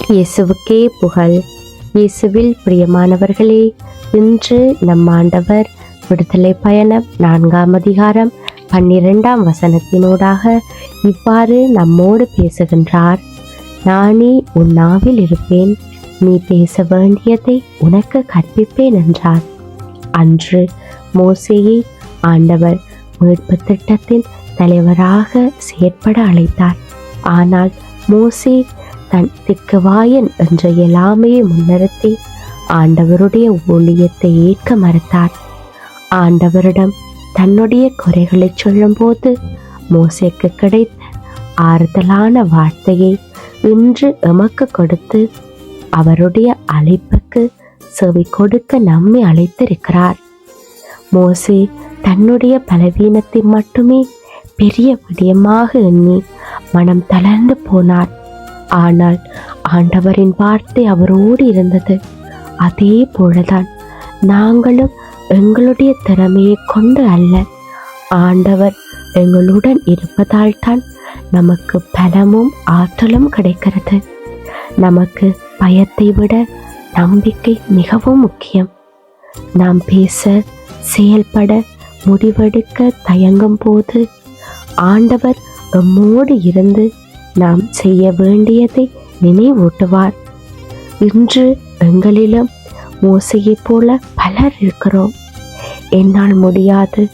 இயேசுவுக்கே புகழ். இயேசுவில் பிரியமானவர்களே இன்று நம் ஆண்டவர் விடுதலை பயணம் நான்காம் அதிகாரம் பன்னிரெண்டாம் வசனத்தினூடாக இவ்வாறு நம்மோடு பேசுகின்றார். நானே உன் நாவில் இருப்பேன். நீ பேச வேண்டியதை உனக்கு கற்பிப்பேன் என்றார். அன்று மோசையை ஆண்டவர் மீட்பு திட்டத்தின் தலைவராக செயற்பட அழைத்தார். ஆனால் மோசே தன் திக்குவாயன் என்ற எல்லாமையை முன்னிறுத்தி ஆண்டவருடைய ஊழியத்தை ஏற்க மறுத்தார். ஆண்டவரிடம் தன்னுடைய குறைகளை சொல்லும்போது மோசேக்கு கிடைத்த ஆறுதலான வார்த்தையை இன்று எமக்கு கொடுத்து அவருடைய அழைப்புக்கு செவி கொடுக்க நம்மை அழைத்திருக்கிறார். மோசே தன்னுடைய பலவீனத்தை மட்டுமே பெரிய விடயமாக எண்ணி மனம் தளர்ந்து போனார். ஆனால் ஆண்டவரின் வார்த்தை அவரோடு இருந்தது. அதே போலதான் நாங்களும் எங்களுடைய திறமையை கொண்டு அல்ல. ஆண்டவர் எங்களுடன் இருப்பதால் தான் நமக்கு பலமும் ஆற்றலும் கிடைக்கிறது. நமக்கு பயத்தை விட நம்பிக்கை மிகவும் முக்கியம். நாம் பேச செயல்பட முடிவெடுக்க தயங்கும் போது ஆண்டவர் எம்மோடு இருந்து நாம் செய்ய வேண்டியதை நினைவூட்டுவார். இன்று எங்களிலும் மோசையைப் போல பலர் இருக்கிறோம். என்னால் முடியாது.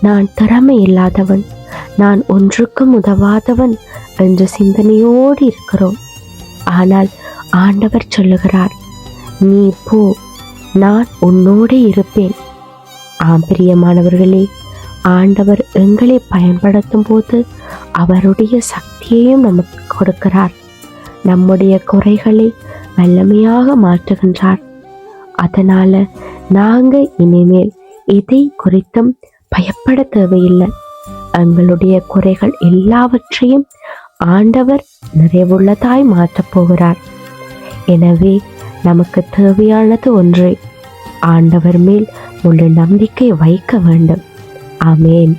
நான் திறமை இல்லாதவன் நான் ஒன்றுக்கும் உதவாதவன் என்ற சிந்தனையோடு இருக்கிறோம். ஆனால் ஆண்டவர் சொல்லுகிறார் நீ போ நான் உன்னோடு இருப்பேன். ஆம் பிரியமானவர்களே ஆண்டவர் எங்களை பயன்படுத்தும் போது அவருடைய சக்தி நம்பிக்கையையும் நமக்கு கொடுக்கிறார். நம்முடைய குறைகளை வல்லமையாக மாற்றுகின்றார். அதனால நாங்க இனிமேல் எதை குறித்தும் பயப்பட தேவையில்லை. எங்களுடைய குறைகள் எல்லாவற்றையும் ஆண்டவர் நிறைவுள்ளதாய் மாற்றப் போகிறார். எனவே நமக்கு தேவையானது ஒன்றே. ஆண்டவர் மேல் முழு நம்பிக்கை வைக்க வேண்டும். ஆமேன்.